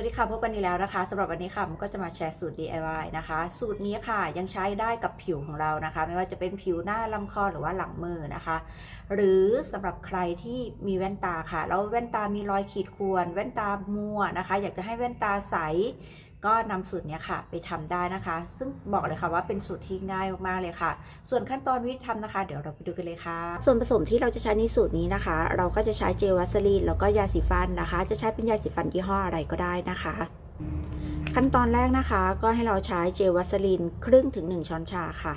วัสดีค่ะ พบกันอีกแล้วนะคะสำหรับวันนี้ค่ะมันก็จะมาแชร์สูตร DIY นะคะ สูตรนี้ค่ะยังใช้ได้กับผิวของเรานะคะ ไม่ว่าจะเป็นผิวหน้าลำคอหรือว่าหลังมือนะคะ หรือสำหรับใครที่มีแว่นตาค่ะแล้วแว่นตามีรอยขีดข่วนแว่นตามัวนะคะ อยากจะให้แว่นตาใส ก็นำสูตรนี้ค่ะไปทำได้นะคะ ซึ่งบอกเลยค่ะว่าเป็นสูตรที่ง่ายมากๆเลยค่ะ ส่วนขั้นตอนวิธีทำนะคะ เดี๋ยวเราไปดูกันเลยค่ะ ส่วนผสมที่เราจะใช้ในสูตรนี้นะคะ เราก็จะใช้เจลวัสลีนแล้วก็ยาสีฟันนะคะ จะใช้เป็นยาสีฟันยี่ห้ออะไรก็ได้นะคะ ขั้นตอนแรกนะคะ ก็ให้เราใช้เจลวัสลีนครึ่งถึง 1 ช้อนชาค่ะ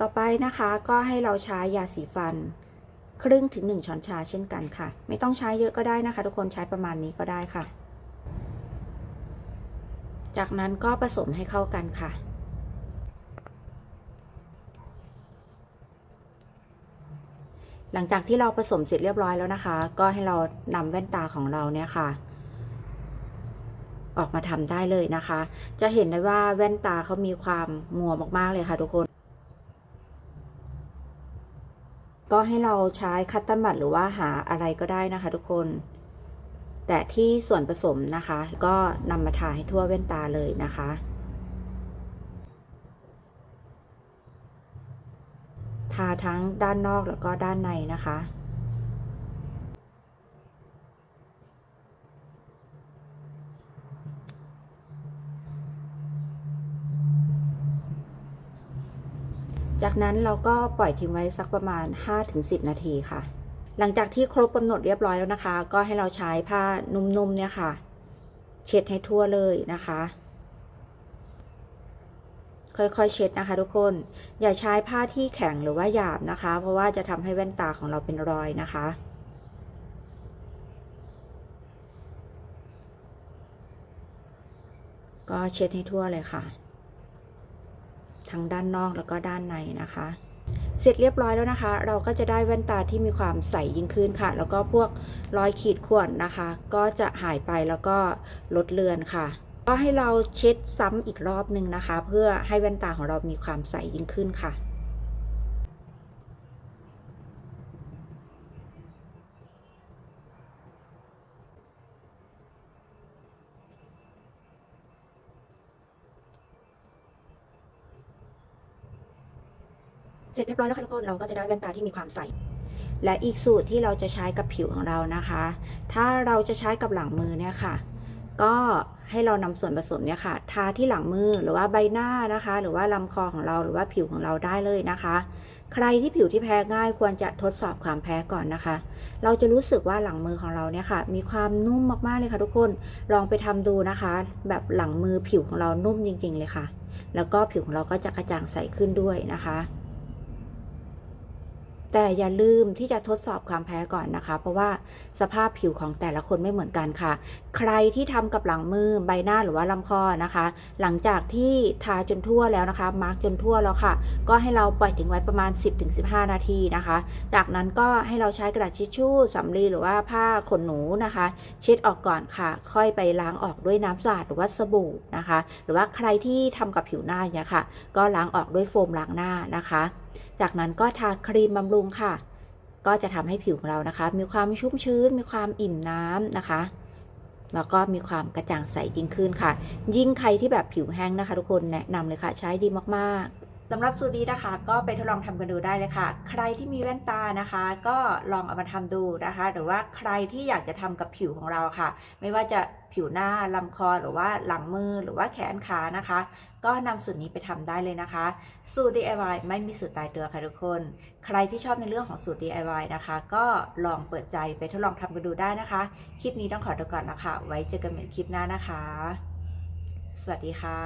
ต่อไปนะคะก็ให้เราใช้ยาสีฟันครึ่งถึง 1 ช้อนชาเช่นกันค่ะ ไม่ต้องใช้เยอะก็ได้นะคะ ทุกคนใช้ประมาณนี้ก็ได้ค่ะ จากนั้นก็ผสมให้เข้ากันค่ะ หลังจากที่เราผสมเสร็จเรียบร้อยแล้วนะคะ ก็ให้เรานำแว่นตาของเราเนี่ยค่ะ ออกมาทำได้เลยนะคะ จะเห็นได้ว่าแว่นตาเขามีความมัวมากๆเลยค่ะทุกคนก็ให้เราใช้คัตเตอร์บัตหรือว่าหาอะไรก็ได้นะคะทุกคน แต่ที่ส่วนผสมนะคะ ก็นำมาทาให้ทั่วแว่นตาเลยนะคะ ทาทั้งด้านนอกแล้วก็ด้านในนะคะจากนั้นเราก็ปล่อยทิ้งไว้สักประมาณ 5-10 นาทีค่ะ หลังจากที่ครบกำหนดเรียบร้อยแล้วนะคะ ก็ให้เราใช้ผ้านุ่มๆเนี่ยค่ะ เช็ดให้ทั่วเลยนะคะ ค่อยๆเช็ดนะคะ ทุกคน อย่าใช้ผ้าที่แข็งหรือว่าหยาบนะคะ เพราะว่าจะทำให้แว่นตาของเราเป็นรอยนะคะก็เช็ดให้ทั่วเลยค่ะ ทั้งด้านนอกแล้วก็ด้านในนะคะ เสร็จเรียบร้อยแล้วนะคะ เราก็จะได้แว่นตาที่มีความใสยิ่งขึ้นค่ะ แล้วก็พวกรอยขีดข่วนนะคะ ก็จะหายไปแล้วก็ลดเลือนค่ะ ก็ให้เราเช็ดซ้ำอีกรอบหนึ่งนะคะ เพื่อให้แว่นตาของเรามีความใสยิ่งขึ้นค่ะ เสร็จเรียบร้อยแล้วค่ะทุกคนเราก็จะได้แว่นตาที่มีความใส และอีกสูตรที่เราจะใช้กับผิวของเรานะคะ ถ้าเราจะใช้กับหลังมือเนี่ยค่ะ ก็ให้เรานำส่วนผสมเนี่ยค่ะ ทาที่หลังมือหรือว่าใบหน้านะคะ หรือว่าลำคอของเราหรือว่าผิวของเราได้เลยนะคะ ใครที่ผิวที่แพ้ง่ายควรจะทดสอบความแพ้ก่อนนะคะ เราจะรู้สึกว่าหลังมือของเราเนี่ยค่ะ มีความนุ่มมากๆเลยค่ะทุกคนลองไปทำดูนะคะ แบบหลังมือผิวของเรานุ่มจริง ๆ เลยค่ะ แล้วก็ผิวของเราก็จะกระจ่างใสขึ้นด้วยนะคะ แต่อย่าลืมที่จะทดสอบความแพ้ก่อนนะคะ เพราะว่าสภาพผิวของแต่ละคนไม่เหมือนกันค่ะ ใครที่ทำกับหลังมือใบหน้าหรือว่าลำคอนะคะ หลังจากที่ทาจนทั่วแล้วนะคะ มาร์กจนทั่วแล้วค่ะ ก็ให้เราปล่อยทิ้งไว้ประมาณ 10-15 นาทีนะคะ จากนั้นก็ให้เราใช้กระดาษทิชชู่สำลีหรือว่าผ้าขนหนูนะคะ เช็ดออกก่อนค่ะ ค่อยไปล้างออกด้วยน้ำสะอาดหรือว่าสบู่นะคะ หรือว่าใครที่ทำกับผิวหน้าเงี้ยค่ะ ก็ล้างออกด้วยโฟมล้างหน้านะคะ จากนั้นก็ทาครีมบำรุงค่ะ ก็จะทำให้ผิวของเรานะคะ มีความชุ่มชื้น มีความอิ่มน้ำนะคะแล้วก็มีความกระจ่างใสยิ่งขึ้นค่ะ ยิ่งใครที่แบบผิวแห้งนะคะ ทุกคนแนะนำเลยค่ะ ใช้ดีมากๆ สำหรับสูตรนี้นะคะ ก็ไปทดลองทำกันดูได้เลยค่ะ ใครที่มีแว่นตานะคะ ก็ลองเอามาทำดูนะคะ หรือว่าใครที่อยากจะทำกับผิวของเราค่ะ ไม่ว่าจะผิวหน้าลำคอหรือว่าหลังมือหรือว่าแขนขานะคะ ก็นำสูตรนี้ไปทำได้เลยนะคะ สูตร DIY ไม่มีสูตรตายตัวค่ะทุกคน ใครที่ชอบในเรื่องของสูตร DIY นะคะ ก็ลองเปิดใจไปทดลองทำกันดูได้นะคะ คลิปนี้ต้องขอตัวก่อนนะคะ ไว้เจอกันใหม่คลิปหน้านะคะ สวัสดีค่ะ